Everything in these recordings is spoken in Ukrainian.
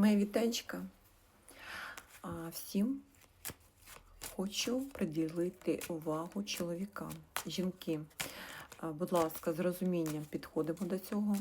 Моя вітанчика. Всім хочу приділити увагу чоловікам. Жінки, будь ласка, з розумінням підходимо до цього,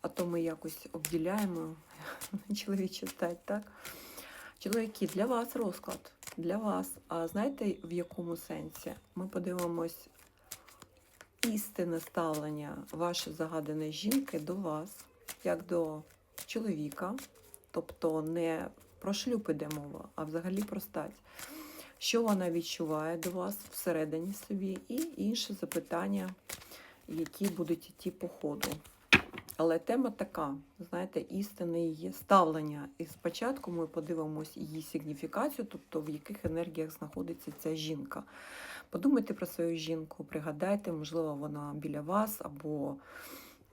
а то ми якось обділяємо чоловічу стать, так? Чоловіки, для вас розклад. Для вас. А знаєте, в якому сенсі? Ми подивимось істинне ставлення вашої загаданої жінки до вас, як до чоловіка, тобто не про шлюб іде мова, а взагалі про стать. Що вона відчуває до вас всередині собі, і інші запитання, які будуть йти по ходу. Але тема така, знаєте, істинне її ставлення. І спочатку ми подивимось її сигніфікацію, тобто в яких енергіях знаходиться ця жінка. Подумайте про свою жінку, пригадайте, можливо, вона біля вас або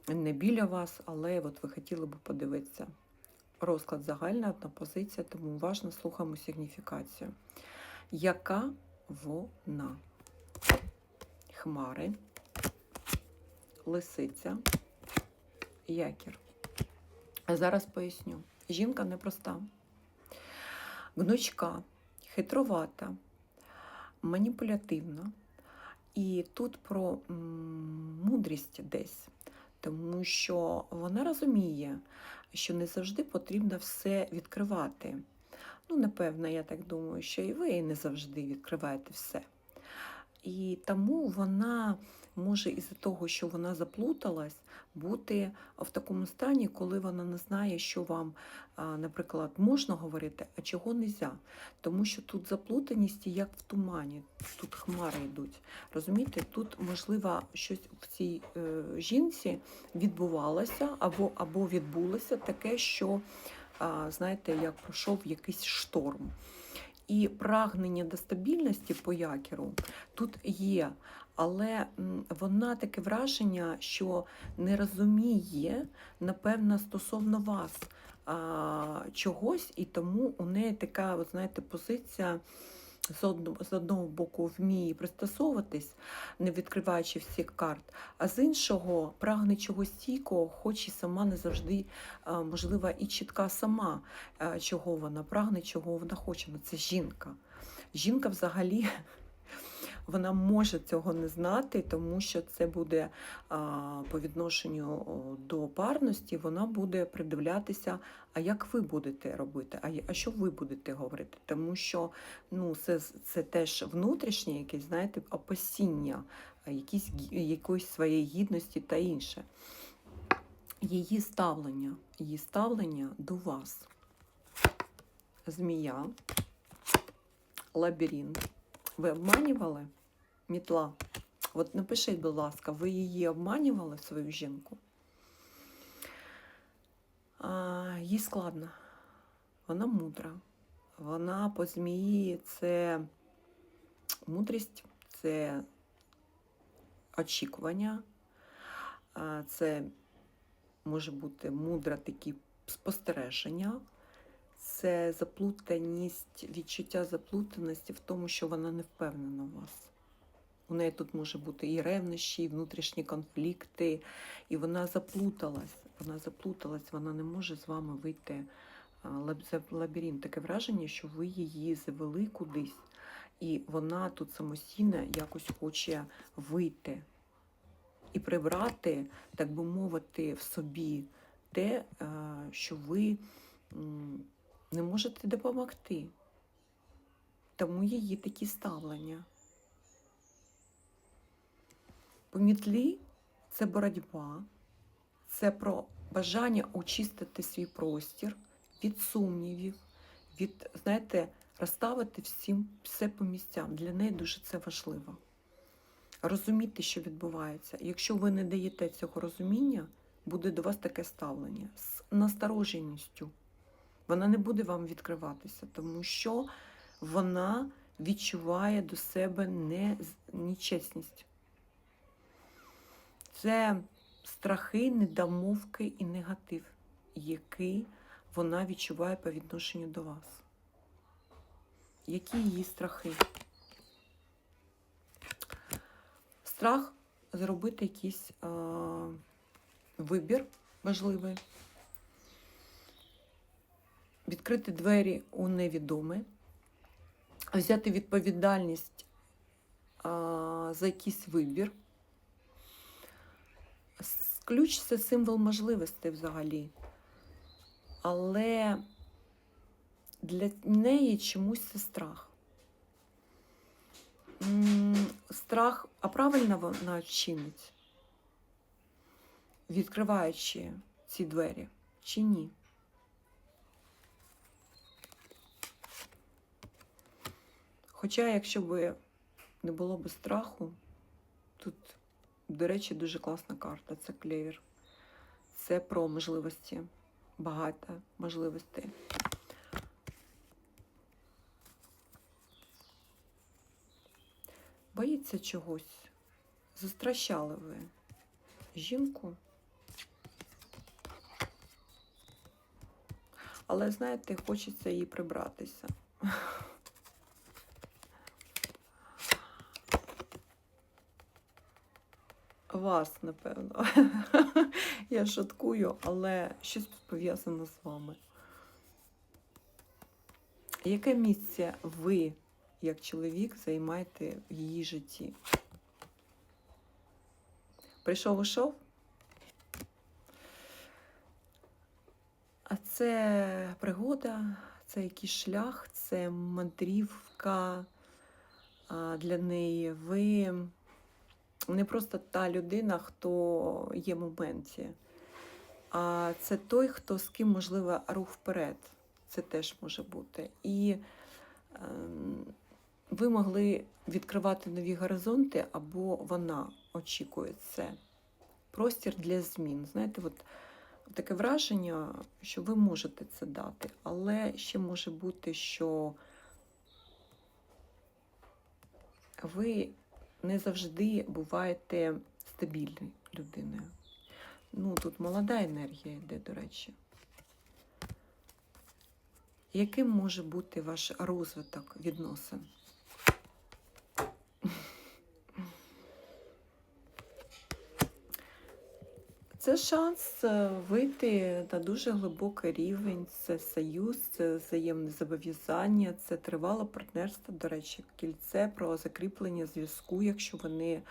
не біля вас, але от ви хотіли б подивитися. Розклад загальна одна позиція, тому уважно слухаємо сигніфікацію. Яка вона? Хмари, лисиця, якір. Зараз поясню. Жінка непроста, гнучка, хитровата, маніпулятивна. І тут про мудрість десь, тому що вона розуміє, що не завжди потрібно все відкривати. Ну, напевно, я так думаю, що і ви не завжди відкриваєте все. І тому вона може із-за того, що вона заплуталась, бути в такому стані, коли вона не знає, що вам, наприклад, можна говорити, а чого не можна. Тому що тут заплутаність як в тумані, тут хмари йдуть. Розумієте, тут, можливо, щось в цій е, жінці відбувалося або, або відбулося таке, що, знаєте, як пройшов якийсь шторм. І прагнення до стабільності по якіру тут є, але вона таке враження, що не розуміє, напевно, стосовно вас а, чогось, і тому у неї така, ви знаєте, позиція. З одного, боку вміє пристосовуватись, не відкриваючи всіх карт, а з іншого прагне чогось стійкого, хоч і сама не завжди, можлива і чітка сама, чого вона прагне, чого вона хоче. Ну, це жінка. Жінка взагалі вона може цього не знати, тому що це буде по відношенню до парності, вона буде придивлятися, а як ви будете робити, а, що ви будете говорити. Тому що ну, це, це теж внутрішнє якесь, знаєте, опасіння, якісь, якоїсь своєї гідності та інше. Її ставлення, її ставлення до вас. Змія, лабіринт. Ви обманювали? Мітла. От напишіть, будь ласка, ви її обманювали, свою жінку? А, їй складно. Вона мудра. Вона по змії це мудрість, це очікування, це може бути мудра такі спостереження, це заплутаність, відчуття заплутаності в тому, що вона не впевнена в вас. У неї тут може бути і ревнощі, і внутрішні конфлікти, і вона заплуталась. Вона заплуталась, вона не може з вами вийти за лабіринт. Таке враження, що ви її завели кудись, і вона тут самостійно якось хоче вийти і прибрати, так би мовити, в собі те, що ви не можете допомогти. Тому її такі ставлення. По мітлі це боротьба, це про бажання очистити свій простір від сумнівів, від, знаєте, розставити всім все по місцям. Для неї дуже це важливо. Розуміти, що відбувається. Якщо ви не даєте цього розуміння, буде до вас таке ставлення з настороженістю. Вона не буде вам відкриватися, тому що вона відчуває до себе не, нечесність. Це страхи, недомовки і негатив, який вона відчуває по відношенню до вас. Які її страхи? Страх зробити якийсь е, вибір важливий. Відкрити двері у невідоме, взяти відповідальність а, за якийсь вибір. Ключ це символ можливостей взагалі. Але для неї чомусь це страх. Страх, а правильно вона чинить, відкриваючи ці двері, чи ні? Хоча, якщо б не було б страху, тут, до речі, дуже класна карта. Це клевер. Це про можливості. Багато можливостей. Боїться чогось. Застращали ви жінку. Але, знаєте, хочеться їй прибратися. Вас, напевно. Я шуткую, але щось пов'язано з вами. Яке місце ви, як чоловік, займаєте в її житті? Прийшов ішов? А це пригода, це якийсь шлях, це мандрівка для неї. Ви не просто та людина, хто є в моменті, а це той, хто з ким можливо рух вперед. Це теж може бути. І ем, ви могли відкривати нові горизонти, або вона очікує це. Простір для змін. Знаєте, от таке враження, що ви можете це дати, але ще може бути, що ви не завжди буваєте стабільною людиною. Ну, тут молода енергія йде, до речі. Яким може бути ваш розвиток відносин? Це шанс е, вийти на дуже глибокий рівень, це союз, це взаємне зобов'язання, це тривале партнерство, до речі, кільце про закріплення зв'язку, якщо вони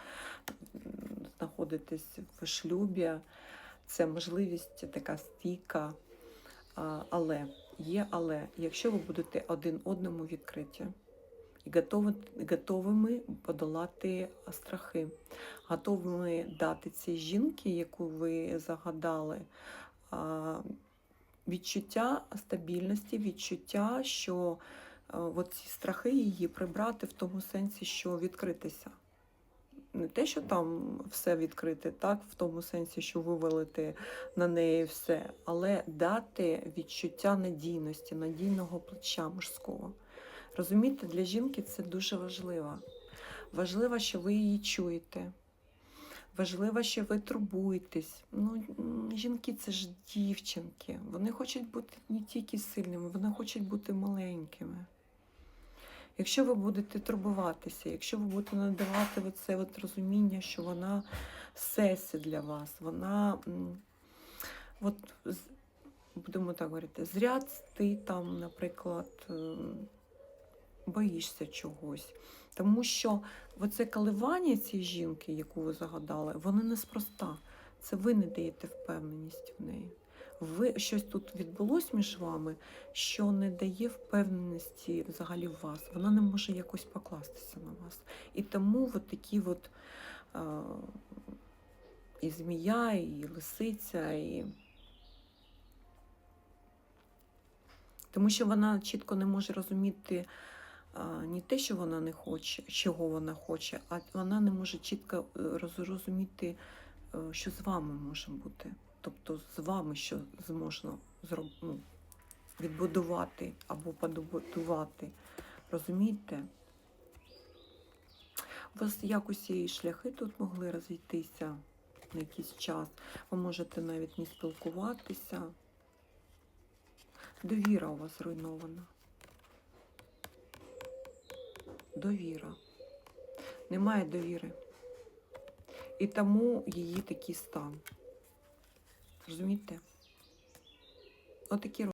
знаходитесь в шлюбі. Це можливість така стійка. Але є але, якщо ви будете один одному відкриті і готові, готовими подолати страхи, готовими дати цій жінки, яку ви загадали, відчуття стабільності, відчуття, що ці страхи її прибрати в тому сенсі, що відкритися. Не те, що там все відкрите, так, в тому сенсі, що вивалити на неї все, але дати відчуття надійності, надійного плеча мужського. Розумієте, для жінки це дуже важливо. Важливо, що ви її чуєте. Важливо, що ви турбуєтесь. Ну, жінки це ж дівчинки. Вони хочуть бути не тільки сильними, вони хочуть бути маленькими. Якщо ви будете турбуватися, якщо ви будете надавати це от розуміння, що вона сесі для вас, вона, от, будемо так говорити, зря ти там, наприклад, боїшся чогось. Тому що оце коливання цієї жінки, яку ви загадали, воно неспроста. Це ви не даєте впевненість в неї. Ви щось тут відбулось між вами, що не дає впевненості взагалі в вас. Вона не може якось покластися на вас. І тому от такі от а, і змія, і лисиця, і. Тому що вона чітко не може розуміти не те, що вона не хоче, чого вона хоче, а вона не може чітко е, розрозуміти, е, що з вами може бути. Тобто з вами що зможна ну, відбудувати або подобудувати. Розумієте? У вас якось і шляхи тут могли розійтися на якийсь час. Ви можете навіть не спілкуватися. Довіра у вас зруйнована. Довіра. Немає довіри. І тому її такий стан. Розумієте? Отакі